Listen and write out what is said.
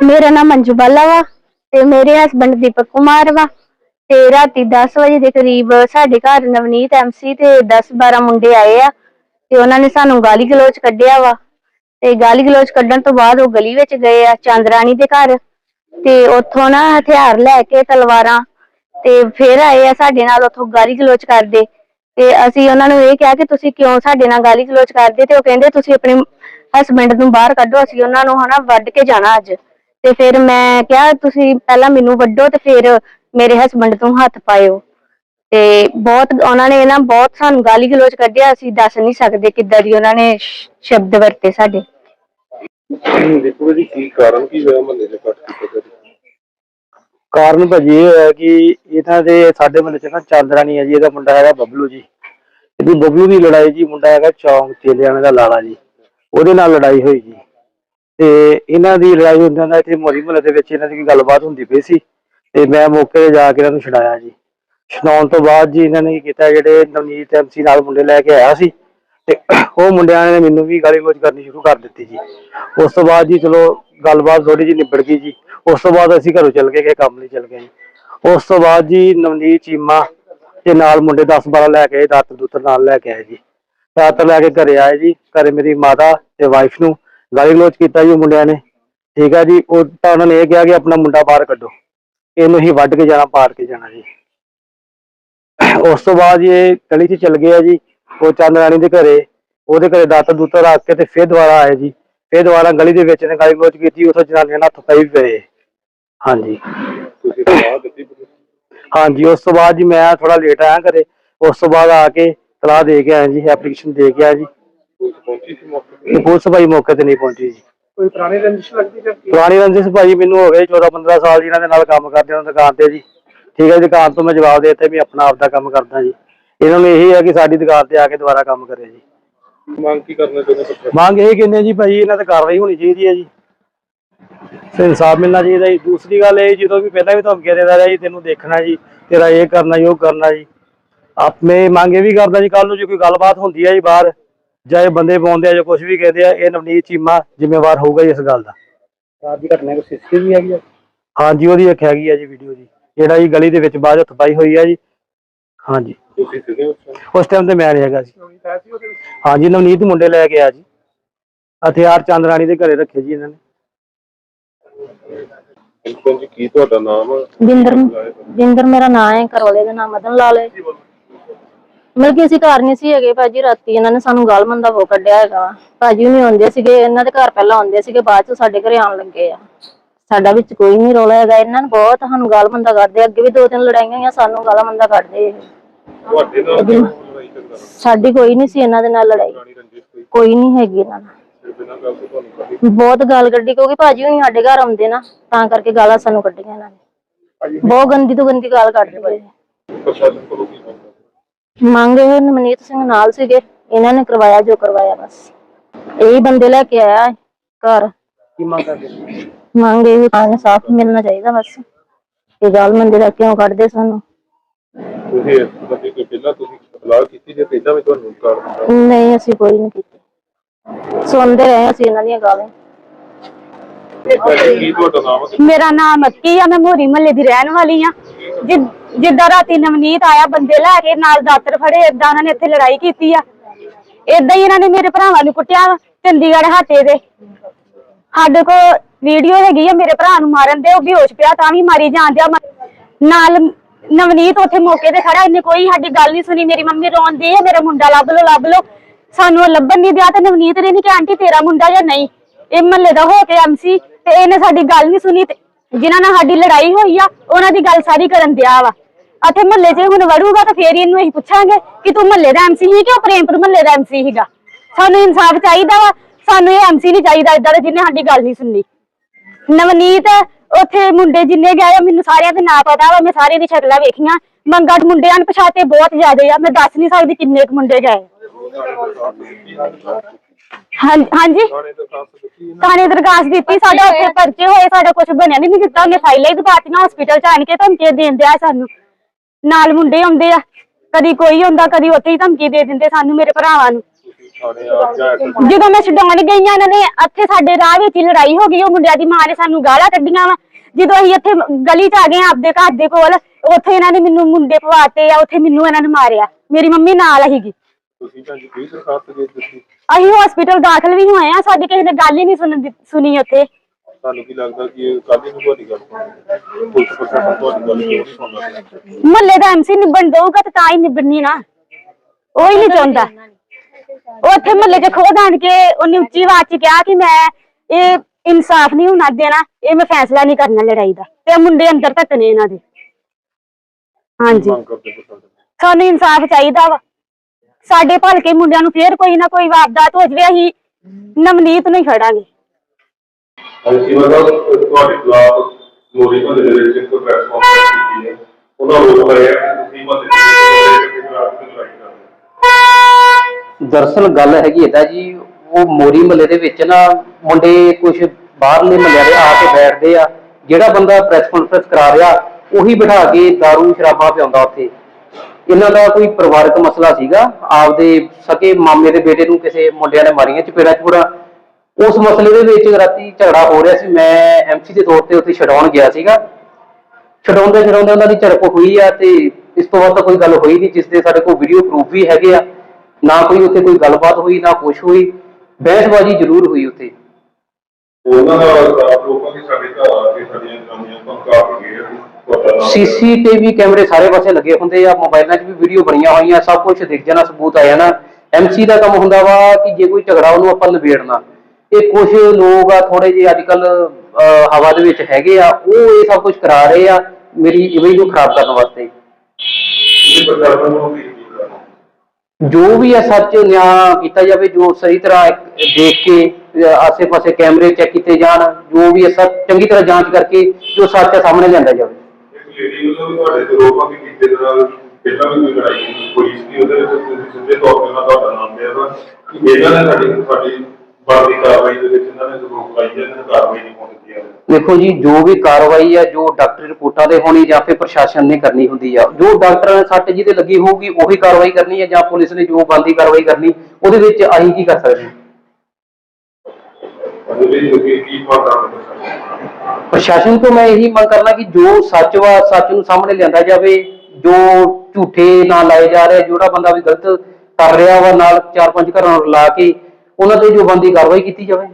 ਮੇਰਾ ਨਾਮ ਮੰਜੂ ਬਾਲਾ ਵਾ ਤੇ ਮੇਰੇ ਹਸਬੰਡ ਦੀਪਕ ਕੁਮਾਰ ਵਾ ਤੇ ਰਾਤੀ 10 ਵਜੇ ਦੇ ਕਰੀਬ ਸਾਡੇ ਘਰ ਨਵਨੀਤ ਐਮਸੀ ਤੇ 10 12 ਮੁੰਡੇ ਆਏ ਆ ਤੇ ਉਹਨਾਂ ਨੇ ਸਾਨੂੰ ਗਾਲੀ ਗਲੋਚ ਕੱਢਿਆ ਵਾ ਤੇ ਗਾਲੀ ਗਲੋਚ ਕੱਢਣ ਤੋਂ ਬਾਅਦ ਉਹ ਗਲੀ ਵਿੱਚ ਗਏ ਆ ਚੰਦਰਾਣੀ ਦੇ ਘਰ ਤੇ ਉੱਥੋਂ ਨਾ ਹਥਿਆਰ ਲੈ ਕੇ ਤਲਵਾਰਾਂ ਤੇ ਫਿਰ ਆਏ ਆ ਸਾਡੇ ਨਾਲ ਉੱਥੋਂ ਗਾਲੀ ਗਲੋਚ ਕਰਦੇ ਤੇ ਅਸੀਂ ਉਹਨਾਂ ਨੂੰ ਇਹ ਕਿਹਾ ਕਿ ਤੁਸੀਂ ਕਿਉਂ ਸਾਡੇ ਨਾਲ ਗਾਲੀ ਗਲੋਚ ਕਰਦੇ ਤੇ ਉਹ ਕਹਿੰਦੇ ਤੁਸੀਂ ਆਪਣੇ ਹਸਬੰਡ ਨੂੰ ਬਾਹਰ ਕੱਢੋ, ਅਸੀਂ ਉਹਨਾਂ ਨੂੰ ਹਨਾ ਵੱਢ ਕੇ ਜਾਣਾ ਅੱਜ। ਤੇ ਫਿਰ ਮੈਂ ਕਿਹਾ ਤੁਸੀਂ ਪਹਿਲਾਂ ਮੈਨੂੰ ਵੱਢੋ ਤੇ ਫਿਰ ਮੇਰੇ ਹਸਬੰਡ ਤੋਂ ਹੱਥ ਪਾਇਓ। ਤੇ ਬਹੁਤ ਉਹਨਾਂ ਨੇ ਨਾ ਬਹੁਤ ਸਾਨੂੰ ਗਾਲੀ ਗਲੋਚ ਕੱਢਿਆ ਅਸੀਂ ਦੱਸ ਨਹੀਂ ਸਕਦੇ ਕਿੱਦਾਂ ਦੀ ਉਹਨਾਂ ਨੇ ਸ਼ਬਦ ਵਰਤੇ ਸਾਡੇ। ਦੇਖੋ ਜੀ ਕੀ ਕਾਰਨ ਕੀ ਹੋਇਆ ਮਹੱਲੇ ਦੇ ਕੱਟ ਕੀਤਾ ਕਰੀ ਕਾਰਨ ਭਾਜੀ ਇਹ ਹੈ ਕਿ ਇਹਨਾਂ ਦੇ ਸਾਡੇ ਮਹੱਲੇ ਚ ਨਾ ਚਾਂਦਰਾਣੀ ਹੈ ਜੀ ਇਹਦਾ ਮੁੰਡਾ ਹੈਗਾ ਬਬਲੂ ਜੀ। ਇਹਦੀ ਬਬਲੂ ਦੀ ਲੜਾਈ ਜੀ ਮੁੰਡਾ ਹੈਗਾ ਚੌਂਕ ਚੇਲਿਆਣੇ ਦਾ ਲਾਲਾ ਜੀ। ਉਹਦੇ ਨਾਲ ਲੜਾਈ ਹੋਈ ਜੀ। ਤੇ ਇਹਨਾਂ ਦੀ ਲੜਾਈ ਹੁੰਦਿਆਂ ਦਾ ਇੱਥੇ ਮੋਰੀ ਮੁਹੱਲੇ ਦੇ ਵਿੱਚ ਇਹਨਾਂ ਦੀ ਕੋਈ ਗੱਲਬਾਤ ਹੁੰਦੀ ਪਈ ਸੀ। ਤੇ ਮੈਂ ਮੌਕੇ ਤੇ ਜਾ ਕੇ ਇਹਨਾਂ ਨੂੰ ਛਡਾਇਆ ਜੀ। ਛਡਾਉਣ ਤੋਂ ਬਾਅਦ ਜੀ ਇਹਨਾਂ ਨੇ ਕੀ ਕੀਤਾ, ਜਿਹੜੇ ਨਵਨੀਤ ਐਮਸੀ ਨਾਲ ਮੁੰਡੇ ਲੈ ਕੇ ਆਇਆ ਸੀ, ਤੇ ਉਹ ਮੁੰਡਿਆਂ ਨੇ ਮੈਨੂੰ ਵੀ ਗਾਲੀ ਗਲੋਚ ਕਰਨੀ ਸ਼ੁਰੂ ਕਰ ਦਿੱਤੀ ਜੀ। ਉਸ ਤੋਂ ਬਾਅਦ ਜੀ ਚਲੋ ਗੱਲਬਾਤ ਥੋੜੀ ਜਿਹੀ ਨਿਬੜ ਗਈ ਜੀ। ਉਸ ਤੋਂ ਬਾਅਦ ਅਸੀਂ ਘਰੋਂ ਚੱਲ ਗਏ ਕਿ ਕੰਮ ਲਈ ਚੱਲ ਗਏ ਜੀ। ਉਸ ਤੋਂ ਬਾਅਦ ਜੀ ਨਵਨੀਤ, ਚੀਮਾ ਤੇ ਨਾਲ ਮੁੰਡੇ 10 12 ਲੈ ਕੇ ਆਏ ਦਾਤਰ ਦੂਤਰ ਨਾਲ ਲੈ ਕੇ ਆਏ ਜੀ। ਦਾਤਰ ਲੈ ਕੇ ਘਰੇ ਆਏ ਜੀ, ਘਰੇ ਮੇਰੀ ਮਾਤਾ ਤੇ ਵਾਈਫ ਨੂੰ। ਗਾਲੀ ਗਲੋਚ ਕੀਤਾ ਜੀ ਉਹ ਮੁੰਡਿਆਂ ਨੇ। ਠੀਕ ਆ ਜੀ ਉਹ ਤਾਂ ਉਹਨਾਂ ਨੇ ਇਹ ਕਿਹਾ ਕਿ ਆਪਣਾ ਮੁੰਡਾ ਬਾਹਰ ਕੱਢੋ। ਇਹਨੂੰ ਹੀ ਵੱਢ ਕੇ ਜਾਣਾ ਪਾਰ ਕੇ ਜਾਣਾ ਜੀ। ਉਸ ਤੋਂ ਬਾਅਦ ਇਹ ਗਲੀ 'ਚ ਚੱਲ ਗਏ ਆ ਜੀ ਉਹ ਚੰਦਰਾਣੀ ਦੇ ਘਰੇ ਉਹਦੇ ਘਰੇ ਦਾਤਰ ਦੂਤਰ ਰੱਖ ਕੇ ਤੇ ਫਿਰ ਦੁਬਾਰਾ ਆਏ ਜੀ। ਫਿਰ ਦੁਬਾਰਾ ਗਲੀ ਦੇ ਵਿੱਚ ਨੇ ਗਾਲੀ ਗਲੋਚ ਕੀਤੀ ਉੱਥੋਂ ਜਨਾਨੀਆਂ ਨਾਲ ਹੱਥ ਪਈ ਪਏ। ਹਾਂਜੀ। ਦਿੱਤੀ? ਹਾਂਜੀ ਉਸ ਤੋਂ ਬਾਅਦ ਜੀ ਮੈਂ ਥੋੜਾ ਲੇਟ ਆਇਆ ਘਰੇ। ਉਸ ਤੋਂ ਬਾਅਦ ਆ ਕੇ ਤਲਾਹ ਦੇ ਕੇ ਆਇਆ ਜੀ ਐਪਲੀਕੇਸ਼ਨ ਦੇ ਕੇ ਆਇਆ ਜੀ। ਪਹੁੰਚੀ ਸੀ ਮੌਕੇ ਤੇ ਤੇ ਪੁਲਿਸ ਭਾਈ ਮੌਕੇ ਤੇ ਨਹੀਂ ਪਹੁੰਚੀ ਜੀ। ਕੋਈ ਪੁਰਾਣੀ ਰੰਜਿਸ਼ ਲੱਗਦੀ ਜਾਂ ਕੀ? ਪੁਰਾਣੀ ਰੰਜਿਸ਼ ਭਾਈ ਮੈਨੂੰ ਹੋ ਗਏ 14 15 ਸਾਲ ਜੀ ਇਹਨਾਂ ਦੇ ਨਾਲ ਕੰਮ ਕਰਦੇ ਹਾਂ ਦੁਕਾਨ ਤੇ ਜੀ। ਠੀਕ ਹੈ ਜੀ ਦੁਕਾਨ ਤੋਂ ਮੈਂ ਜਵਾਬ ਦੇ ਦਿੱਤਾ ਵੀ ਆਪਣਾ ਆਪ ਦਾ ਕੰਮ ਕਰਦਾ ਜੀ। ਇਹਨਾਂ ਨੂੰ ਇਹੀ ਹੈ ਕਿ ਸਾਡੀ ਦੁਕਾਨ ਤੇ ਆ ਕੇ ਦੁਬਾਰਾ ਕੰਮ ਕਰੇ ਜੀ। ਮੰਗ ਕੀ ਕਰਨਾ ਚਾਹੁੰਦੇ ਮੰਗ ਇਹ ਕਹਿੰਦੇ ਜੀ ਭਾਈ ਇਹਨਾਂ ਤੇ ਕਾਰਵਾਈ ਹੋਣੀ ਚਾਹੀਦੀ ਹੈ ਜੀ। ਤੇ ਇਨਸਾਫ ਮਿਲਣਾ ਚਾਹੀਦਾ ਜੀ। ਦੂਸਰੀ ਗੱਲ ਇਹ ਜਦੋਂ ਵੀ ਪਹਿਲਾਂ ਵੀ ਧਮਕੀਆਂ ਦੇਦਾ ਰਿਹਾ ਜੀ ਤੈਨੂੰ ਦੇਖਣਾ ਜੀ ਤੇਰਾ ਇਹ ਕਰਨਾ ਜੀ ਉਹ ਕਰਨਾ ਜੀ। ਆਪ ਮੈਂ ਮੰਗ ਇਹ ਵੀ ਕਰਦਾ ਜੀ ਕੱਲ ਨੂੰ ਜੇ ਕੋਈ ਗੱਲਬਾਤ ਹੁੰਦੀ ਹੈ ਜੀ ਬਾਹਰ ਜਾਂ ਇਹ ਬੰਦੇ ਪਾਉਂਦੇ ਆ ਜਾਂ ਕੁਝ ਵੀ ਕਹਿੰਦੇ ਆ ਇਹ ਨਵਨੀਤ ਚੀਮਾ ਜ਼ਿੰਮੇਵਾਰ ਹੋਊਗਾ ਜੀ ਇਸ ਗੱਲ ਦਾ। ਰਾਤ ਦੀ ਘਟਨਾ ਕੋਈ ਸਿਸਟਮ ਵੀ ਹੈਗੀ ਆ? ਹਾਂਜੀ ਉਹਦੀ ਇੱਕ ਹੈਗੀ ਆ ਜੀ ਵੀਡੀਓ ਜੀ। ਜਿਹੜਾ ਜੀ ਗਲੀ ਦੇ ਵਿੱਚ ਬਾਅਦ ਹੱਥ ਪਾਈ ਹੋਈ ਆ ਜੀ। ਹਾਂਜੀ। ਤੁਸੀਂ ਸੀਗੇ ਉਸ time? ਉਸ ਟਾਈਮ ਤੇ ਮੈਂ ਨਹੀਂ ਹੈਗਾ ਸੀ। ਹਾਂਜੀ ਨਵਨੀਤ ਮੁੰਡੇ ਲੈ ਕੇ ਆ ਜੀ। ਹਥਿਆਰ ਚੰਦਰਾਣੀ ਦੇ ਘਰੇ ਰੱਖੇ ਜੀ ਇਹਨਾਂ ਨੇ। ਜੀ ਕੀ ਤੁਹਾਡਾ ਨਾਮ? ਜਿੰਦਰ ਜਿੰਦਰ ਮੇਰਾ ਨਾਮ ਹੈ ਕਰੋਲੇ ਦਾ ਨਾਮ ਮਦਨ ਲਾਲ ਹੈ। ਮਤਲਬ ਕਿ ਅਸੀਂ ਘਰ ਨਹੀਂ ਸੀ ਹੈਗੇ ਭਾਜੀ ਰਾਤੀ ਇਹਨਾਂ ਨੇ ਸਾਨੂੰ ਗਾਲ ਮੰਦਾ ਹੋ ਕੱਢਿਆ ਹੈਗਾ ਵਾ। ਭਾਜੀ ਨਹੀਂ ਆਉਂਦੇ ਸੀਗੇ ਇਹਨਾਂ ਦੇ ਘਰ ਪਹਿਲਾਂ ਆਉਂਦੇ ਸੀਗੇ ਬਾਅਦ ਚ ਸਾਡੇ ਘਰੇ ਆਉਣ ਲੱਗੇ ਆ। ਸਾਡਾ ਵਿੱਚ ਕੋਈ ਨਹੀਂ ਰੋਲਾ ਹੈਗਾ ਇਹਨਾਂ ਨੇ ਬਹੁਤ ਸਾਨੂੰ ਗਾਲ ਮੰਦਾ ਕਰਦੇ ਅੱਗੇ ਵੀ ਦੋ ਤਿੰਨ ਲੜਾਈਆਂ ਹੋਈਆਂ ਸਾਨੂੰ ਗਾਲ ਮੰਦਾ ਕੱਢਦੇ ਇਹ। ਤੁਹਾਡੇ ਨਾਲ ਕਿਉਂ ਲੜਾਈ ਝਗੜਾ ਸਾਡੀ ਕੋਈ ਨਹੀਂ ਸੀ ਇਹਨਾਂ ਦੇ ਨਾਲ ਲੜਾਈ। ਪੁਰਾਣੀ ਰੰਜਿਸ਼ ਕੋਈ? ਕੋਈ ਨਹੀਂ ਹੈਗੀ ਇਹਨਾਂ ਨਾਲ। ਫਿਰ ਬਿਨਾਂ ਗੱਲ ਤੋਂ ਤੁਹਾਨੂੰ ਕਰੀ ਬਹੁਤ ਗਾਲ ਕੱਢੀ ਕਿਉਂਕਿ ਭਾਜੀ ਹੁਣੀ ਸਾਡੇ ਘਰ ਆਉਂਦੇ ਨਾ ਤਾਂ ਕਰਕੇ ਗਾਲਾਂ ਸਾਨੂੰ ਕੱਢੀਆਂ ਇਹਨਾਂ ਨੇ। ਬਹੁਤ ਗੰਦੀ ਤੋਂ ਗੰਦੀ ਗਾਲ ਕੱਢਦੇ ਪਏ ਪ੍ਰਸ਼ਾਸਨ ਕੋਲੋਂ ਕੀ ਮੰਗਦਾ ਮੰਗ ਇਹ ਮਨੀਤ ਸਿੰਘ ਨਾਲ ਸੀਗੇ। ਇਹਨਾਂ ਨੇ ਕਰਵਾਇਆ ਜੋ ਕਰਵਾਇਆ ਬਸ। ਇਹੀ ਬੰਦੇ ਲੈ ਕੇ ਆਇਆ ਹੈ ਘਰ। ਕੀ ਮੰਗ ਕਰਦੇ ਮੰਗ ਇਹ ਇਨਸਾਫ ਮਿਲਣਾ ਚਾਹੀਦਾ ਬਸ। ਇਹ ਗਾਲ ਮੰਦੇ ਦਾ ਕਿਉਂ ਕੱਢਦੇ ਸਾਨੂੰ? ਤੁਸੀਂ ਇਸ ਬੰਦੇ ਕੋਈ ਪਹਿਲਾਂ ਤੁਸੀਂ ਇਤਲਾਹ ਕੀਤੀ ਜੇ ਪਹਿਲਾਂ ਵੀ ਤੁਹਾਨੂੰ ਕਾਰ ਦਿੱਤਾ ਨਹੀਂ ਅਸੀਂ ਕੋਈ ਨਹੀਂ ਕੀਤੀ। ਸੁਣਦੇ ਰਹੇ ਅਸੀਂ ਇਹਨਾਂ ਦੀਆਂ ਗਾਲਾਂ। ਕੀ ਤੁਹਾਡਾ ਨਾਮ ਹੈ ਮੇਰਾ ਨਾਮ ਮੱਕੀ ਆ, ਮੈਂ ਮੋਰੀ ਮਹੱਲੇ ਦੀ ਰਹਿਣ ਵਾਲੀ ਆ। ਜਿੱਦਾਂ ਰਾਤੀ ਨਵਨੀਤ ਆਇਆ, ਬੰਦੇ ਲੈ ਕੇ ਨਾਲ ਦਾਤਰ ਫੜੇ, ਏਦਾਂ ਉਹਨਾਂ ਨੇ ਇੱਥੇ ਲੜਾਈ ਕੀਤੀ ਆ। ਏਦਾਂ ਹੀ ਇਹਨਾਂ ਨੇ ਮੇਰੇ ਭਰਾਵਾਂ ਨੂੰ ਕੁੱਟਿਆ ਚੰਡੀਗੜ੍ਹ ਹਾਤੇ ਦੇ। ਸਾਡੇ ਕੋਲ ਵੀਡੀਓ ਹੈਗੀ ਆ, ਮੇਰੇ ਭਰਾ ਨੂੰ ਮਾਰਨ ਦੇ, ਉਹ ਬੇਹੋਸ਼ ਪਿਆ, ਤਾਂ ਵੀ ਮਾਰੀ ਜਾਂਦਿਆ ਨਾਲ ਨਵਨੀਤ ਉੱਥੇ ਮੌਕੇ ਤੇ ਖੜਾ, ਇਹਨੇ ਕੋਈ ਸਾਡੀ ਗੱਲ ਨਹੀਂ ਸੁਣੀ। ਮੇਰੀ ਮੰਮੀ ਰੋਂਦੀ ਹੈ ਮੇਰਾ ਮੁੰਡਾ ਲੱਭ ਲੋ ਲੱਭ ਲੋ ਸਾਨੂੰ ਉਹ ਲੱਭਣ ਨਹੀਂ ਦਿਆ ਤੇ ਨਵਨੀਤ ਨੇ ਨਹੀਂ ਕਿ ਆਂਟੀ ਤੇਰਾ ਮੁੰਡਾ ਜਾਂ ਨਹੀਂ? ਇਹ ਮਹੱਲੇ ਦਾ ਹੋ ਕੇ ਐਮਸੀ ਤੇ ਇਹਨੇ ਸਾਡੀ ਗੱਲ ਨਹੀਂ ਸੁਣੀ ਤੇ ਜਿਨ੍ਹਾਂ ਨਾਲ ਸਾਡੀ ਲੜਾਈ ਹੋਈ ਆ, ਉਹਨਾਂ ਦੀ ਗੱਲ ਸਾਰੀ ਕਰਨ ਦਿਆ ਵਾ। ਅਤੇ ਮਹੱਲੇ 'ਚ ਹੁਣ ਵੜੂਗਾ ਤਾਂ ਫੇਰ ਇਹਨੂੰ ਅਸੀਂ ਪੁੱਛਾਂਗੇ ਕਿ ਤੂੰ ਮਹੱਲੇ ਦਾ ਐਮਸੀ ਸੀ ਕਿ ਉਹ ਪ੍ਰੇਮਪੁਰ ਮਹੱਲੇ ਦਾ ਐਮਸੀ ਸੀਗਾ? ਸਾਨੂੰ ਇਨਸਾਫ ਚਾਹੀਦਾ ਵਾ, ਸਾਨੂੰ ਇਹ ਐਮਸੀ ਨਹੀਂ ਚਾਹੀਦਾ ਇਦਾਂ ਦਾ ਜਿਹਨੇ ਸਾਡੀ ਗੱਲ ਨਹੀਂ ਸੁਣਨੀ ਨਵਨੀਤ, ਉੱਥੇ ਮੁੰਡੇ ਜਿੰਨੇ ਗਏ ਆ, ਮੈਨੂੰ ਸਾਰਿਆਂ ਦੇ ਨਾਂ ਪਤਾ ਵਾ, ਮੈਂ ਸਾਰਿਆਂ ਦੀ ਸ਼ਕਲਾਂ ਵੇਖੀਆਂ। ਮੰਗਾ ਮੁੰਡੇ ਅਣਪਛਾਤੇ ਬਹੁਤ ਜ਼ਿਆਦੇ ਆ, ਮੈਂ ਦੱਸ ਨਹੀਂ ਸਕਦੀ ਕਿੰਨੇ ਕੁ ਮੁੰਡੇ ਗਏ। ਹਾਂ- ਹਾਂਜੀ। ਥਾਣੇ ਤੋਂ ਸਾਫ਼ ਦਿੱਤੀ ਥਾਣੇ ਦਰਖਾਸਤ ਦਿੱਤੀ ਸਾਡਾ ਉੱਥੇ ਪਰਚੇ ਹੋਏ। ਸਾਡਾ ਕੁਝ ਬਣਿਆ ਨਹੀਂ ਦਿੱਤਾ ਉਹਨੇ ਫਾਈਲਾਂ ਹੀ ਦਬਾਤੀਆਂ ਹਸਪੀਟਲ ਚ ਆਣ ਕੇ ਧਮਕੀਆਂ ਦੇਣ ਦਿਆ ਸਾਨੂੰ। ਨਾਲ ਮੁੰਡੇ ਆਉਂਦੇ ਆ। ਕਦੀ ਕੋਈ ਹੁੰਦਾ ਕਦੀ ਉੱਥੇ ਹੀ ਧਮਕੀ ਦੇ ਦਿੰਦੇ ਸਾਨੂੰ ਮੇਰੇ ਭਰਾਵਾਂ ਨੂੰ। ਥਾਣੇ ਆ ਜਾਂ ਐਸਐਸ ਜਦੋਂ ਮੈਂ ਛਡਾਉਣ ਗਈ ਆ ਇਹਨਾਂ ਨੇ ਇੱਥੇ ਸਾਡੇ ਰਾਹ ਵਿੱਚ ਹੀ ਲੜਾਈ ਹੋ ਗਈ। ਉਹ ਮੁੰਡਿਆਂ ਦੀ ਮਾਂ ਨੇ ਸਾਨੂੰ ਗਾਲਾਂ ਕੱਢੀਆਂ ਵਾ। ਜਦੋਂ ਅਸੀਂ ਇੱਥੇ ਗਲੀ 'ਚ ਆ ਗਏ ਆ ਆਪਦੇ ਘਰ ਦੇ ਕੋਲ ਉੱਥੇ ਇਹਨਾਂ ਨੇ ਮੈਨੂੰ ਮੁੰਡੇ ਪਵਾਤੇ ਆ ਉੱਥੇ ਮੈਨੂੰ ਇਹਨਾਂ ਨੇ ਮਾਰਿਆ। ਮੇਰੀ ਮੰਮੀ ਨਾਲ ਸੀਗੀ। ਤੁਸੀਂ ਤਾਂ ਜੀ ਕੋਈ ਦਰਖਾਸਤ ਦੇ ਦਿੱਤੀ? ਅਸੀਂ ਹਸਪੀਟਲ ਦਾਖਲ ਵੀ ਹੋਏ ਆ ਸਾਡੀ ਕਿਸੇ ਨੇ ਗੱਲ ਹੀ ਨਹੀਂ ਸੁਣ ਉੱਥੇ। ਤੁਹਾਨੂੰ ਕੀ ਲੱਗਦਾ ਕਿ ਇਹ ਨੂੰ ਤੁਹਾਡੀ ਗੱਲ ਸੁਣਨੀ ਪੁਲਿਸ ਪ੍ਰਸ਼ਾਸਨ ਤੁਹਾਡੀ ਗੱਲ ਕਿਉਂ ਨਹੀਂ ਸੁਣਦਾ? ਪਿਆ? ਮਹੱਲੇ ਦਾ ਐਮਸੀ ਨਿਬਣ ਦਊਗਾ ਤੇ ਤਾਂ ਹੀ ਨਿਬੜਨੀ ਨਾ। ਉਹ ਹੀ ਨਹੀਂ ਚਾਹੁੰਦਾ। ਉਹ ਉੱਥੇ ਮਹੱਲੇ 'ਚ ਖੋਦ ਆਣ ਕੇ ਉਹਨੇ ਉੱਚੀ ਆਵਾਜ਼ 'ਚ ਕਿਹਾ ਕਿ ਮੈਂ ਇਹ ਇਨਸਾਫ ਨਹੀਂ ਹੋਣਾ ਦੇਣਾ ਇਹ ਮੈਂ ਫੈਸਲਾ ਨਹੀਂ ਕਰਨਾ ਲੜਾਈ ਦਾ। ਤੇ ਮੁੰਡੇ ਅੰਦਰ ਧੱਕਣੇ ਇਹਨਾਂ ਦੇ। ਹਾਂਜੀ। ਮੰਗ ਕਰਦੇ ਪ੍ਰਸ਼ਾਸਨ ਸਾਨੂੰ ਇਨਸਾਫ ਚਾਹੀਦਾ ਵਾ। ਸਾਡੇ ਭਲਕੇ ਮੁੰਡਿਆਂ ਨੂੰ ਫੇਰ ਕੋਈ ਨਾ ਕੋਈ ਵਾਰਦਾਤ ਹੋ ਜਵੇ ਅਸੀਂ ਨਵਨੀਤ ਨੂੰ ਹੀ ਫੜਾਂਗੇ ਅਸੀਂ ਮਤਲਬ ਤੁਹਾਡੇ ਖਿਲਾਫ ਮੋਰੀ ਮਹੱਲੇ ਦੇ ਵਿੱਚ ਇੱਕ ਪ੍ਰੈਸ ਕਾਨਫਰੰਸ ਕੀਤੀ ਹੈ। ਉਹਦਾ ਰੋਕ ਲਾਇਆ ਕਿ ਤੁਸੀਂ ਮਹੱਲੇ ਦੇ ਵਿੱਚ ਖਿਲਾਫ ਲੜਾਈ ਕਰ ਰਹੇ ਹੋ। ਦਰਅਸਲ ਗੱਲ ਹੈਗੀ ਏਦਾਂ ਜੀ ਉਹ ਮੋਰੀ ਮਹੱਲੇ ਦੇ ਵਿੱਚ ਨਾ ਮੁੰਡੇ ਕੁਝ ਬਾਹਰਲੇ ਮਹੱਲਿਆਂ ਦੇ ਆ ਕੇ ਬੈਠਦੇ ਆ। ਜਿਹੜਾ ਬੰਦਾ ਪ੍ਰੈਸ ਕਾਨਫਰੰਸ ਕਰਾ ਰਿਹਾ ਉਹੀ ਬਿਠਾ ਕੇ दारू ਸ਼ਰਾਬਾਂ ਪਿਆਉਂਦਾ ਉੱਥੇ। ਇਹਨਾਂ ਦਾ ਕੋਈ ਪਰਿਵਾਰਕ ਮਸਲਾ ਸੀਗਾ, ਆਪਦੇ ਸਕੇ ਮਾਮੇ ਦੇ ਬੇਟੇ ਨੂੰ ਕਿਸੇ ਮੁੰਡਿਆਂ ਨੇ ਮਾਰੀਆਂ ਚਪੇੜਾ ਚਪੂੜਾ। ਉਸ ਮਸਲੇ ਦੇ ਵਿੱਚ ਰਾਤੀ ਝਗੜਾ ਹੋ ਰਿਹਾ ਸੀ, ਮੈਂ ਐਮਸੀ ਦੇ ਤੌਰ ਤੇ ਉੱਥੇ ਛਡਾਉਣ ਗਿਆ ਸੀਗਾ। ਛਡਾਉਂਦੇ ਛਡਾਉਂਦੇ ਉਹਨਾਂ ਦੀ ਝੜਪ ਹੋਈ ਆ ਤੇ ਇਸ ਤੋਂ ਬਾਅਦ ਤਾਂ ਕੋਈ ਗੱਲ ਹੋਈ ਨਹੀਂ ਜਿਸ ਦੇ ਸਾਡੇ ਕੋਲ ਵੀਡੀਓ ਪ੍ਰੂਫ ਵੀ ਹੈਗੇ ਆ। ਨਾ ਕੋਈ ਉੱਥੇ ਕੋਈ ਗੱਲਬਾਤ ਹੋਈ, ਨਾ ਕੁਛ ਹੋਈ। ਬਹਿਸਬਾਜ਼ੀ ਜ਼ਰੂਰ ਹੋਈ ਉੱਥੇ। ਉਹਨਾਂ ਦਾ ਲੋਕਾਂ ਦੀ ਸਾਡੇ ਘਰ ਆ ਕੇ ਸਾਡੀਆਂ ਜਨਾਨੀਆਂ ਧਮਕਾ ਕੇ ਗਏ ਅਸੀਂ ਤੁਹਾਡਾ ਨਾਮ ਸੀਸੀਟੀਵੀ ਕੈਮਰੇ ਸਾਰੇ ਪਾਸੇ ਲੱਗੇ ਹੁੰਦੇ ਆ ਮੋਬਾਈਲਾਂ 'ਚ ਵੀ ਵੀਡੀਓ ਬਣੀਆਂ ਹੋਈਆਂ ਸਭ ਕੁਝ ਦਿਖ ਜਾਣਾ ਸਬੂਤ ਆ ਜਾਣਾ। ਐਮਸੀ ਦਾ ਕੰਮ ਹੁੰਦਾ ਵਾ ਕਿ ਜੇ ਕੋਈ ਝਗੜਾ ਉਹਨੂੰ ਆਪਾਂ ਨਿਬੇੜਨਾ। ਇਹ ਕੁਝ ਲੋਕ ਆ ਥੋੜੇ ਜਿਹੇ ਅੱਜ ਕੱਲ ਹਵਾ ਦੇ ਵਿੱਚ ਹੈਗੇ ਆ ਉਹ ਇਹ ਸਭ ਕੁਝ ਕਰਾ ਰਹੇ ਆ ਮੇਰੀ ਇਮੇਜ ਨੂੰ ਖਰਾਬ ਕਰਨ ਵਾਸਤੇ। ਜੋ ਵੀ ਹੈ ਸੱਚ ਨਿਆਂ ਕੀਤਾ ਜਾਵੇ ਜੋ ਸਹੀ ਤਰ੍ਹਾਂ ਦੇਖ ਕੇ ਆਸੇ-ਪਾਸੇ ਕੈਮਰੇ ਚੈੱਕ ਕੀਤੇ ਜਾਣ ਜੋ ਵੀ ਹੈ ਸੱਚ ਚੰਗੀ ਤਰ੍ਹਾਂ ਜਾਂਚ ਕਰਕੇ ਜੋ ਸੱਚ ਹੈ ਸਾਹਮਣੇ ਲਿਆਂਦਾ ਜਾਵੇ। ਵੱਲੋਂ ਵੀ ਤੁਹਾਡੇ ਤੇ ਰੋਪਾ ਵੀ ਕੀਤੇ ਦੇ ਨਾਲ ਪਹਿਲਾਂ ਵੀ ਕੋਈ ਲੜਾਈ ਹੋਈ, ਪੁਲਿਸ ਦੀ ਉਹਦੇ ਵਿੱਚ ਤੁਸੀਂ ਸਿੱਧੇ ਤੌਰ ਤੇ ਉਹਨਾਂ ਤੁਹਾਡਾ ਨਾਮ ਲਿਆ ਵਾ। ਕਿ ਇਹਨਾਂ ਨੇ ਸਾਡੀ ਸਾਡੀ ਬਣਦੀ ਕਾਰਵਾਈ ਦੇ ਵਿੱਚ ਇਹਨਾਂ ਨੇ ਰੋਕ ਲਾਈ ਹੈ ਇਹਨਾਂ ਨੇ ਕਾਰਵਾਈ ਨਹੀਂ ਹੋਣ ਦਿੱਤੀ ਦੇਖੋ ਜੀ ਜੋ ਵੀ ਕਾਰਵਾਈ ਆ ਜੋ ਡਾਕਟਰੀ ਰਿਪੋਰਟਾਂ ਦੇ ਹੋਣੀ ਜਾਂ ਫਿਰ ਪ੍ਰਸ਼ਾਸਨ ਨੇ ਕਰਨੀ ਹੁੰਦੀ ਆ ਜੋ ਡਾਕਟਰਾਂ ਨੇ ਸੱਟ ਜਿਹਦੇ ਲੱਗੀ ਹੋਊਗੀ ਉਹੀ ਕਾਰਵਾਈ ਕਰਨੀ ਹੈ ਜਾਂ ਪੁਲਿਸ ਨੇ ਜੋ ਬੰਦੀ ਕਾਰਵਾਈ ਕਰਨੀ ਉਹਦੇ ਵਿੱਚ ਅਸੀਂ ਕੀ ਕਰ ਸਕਦੇ ਹਾਂ? ਉਹਦੇ ਵਿੱਚ ਕੀ ਫਾਇਦਾ ਹੁੰਦਾ ਪ੍ਰਸ਼ਾਸਨ ਤੋਂ ਮੈਂ ਇਹੀ ਮੰਗ ਕਰਨਾ ਕਿ ਜੋ ਸੱਚ ਵਾ, ਸੱਚ ਨੂੰ ਸਾਹਮਣੇ ਲਿਆਂਦਾ ਜਾਵੇ, ਜੋ ਝੂਠੇ ਨਾ ਲਾਏ ਜਾ ਰਹੇ, ਜਿਹੜਾ ਬੰਦਾ ਵੀ ਗਲਤ ਕਰ ਰਿਹਾ ਵਾ, ਨਾਲ ਚਾਰ ਪੰਜ ਘਰਾਂ ਨੂੰ ਲਾ ਕੇ ਉਹਨਾਂ ਤੇ ਜੋ ਬੰਦੀ ਕਾਰਵਾਈ ਕੀਤੀ ਜਾਵੇ।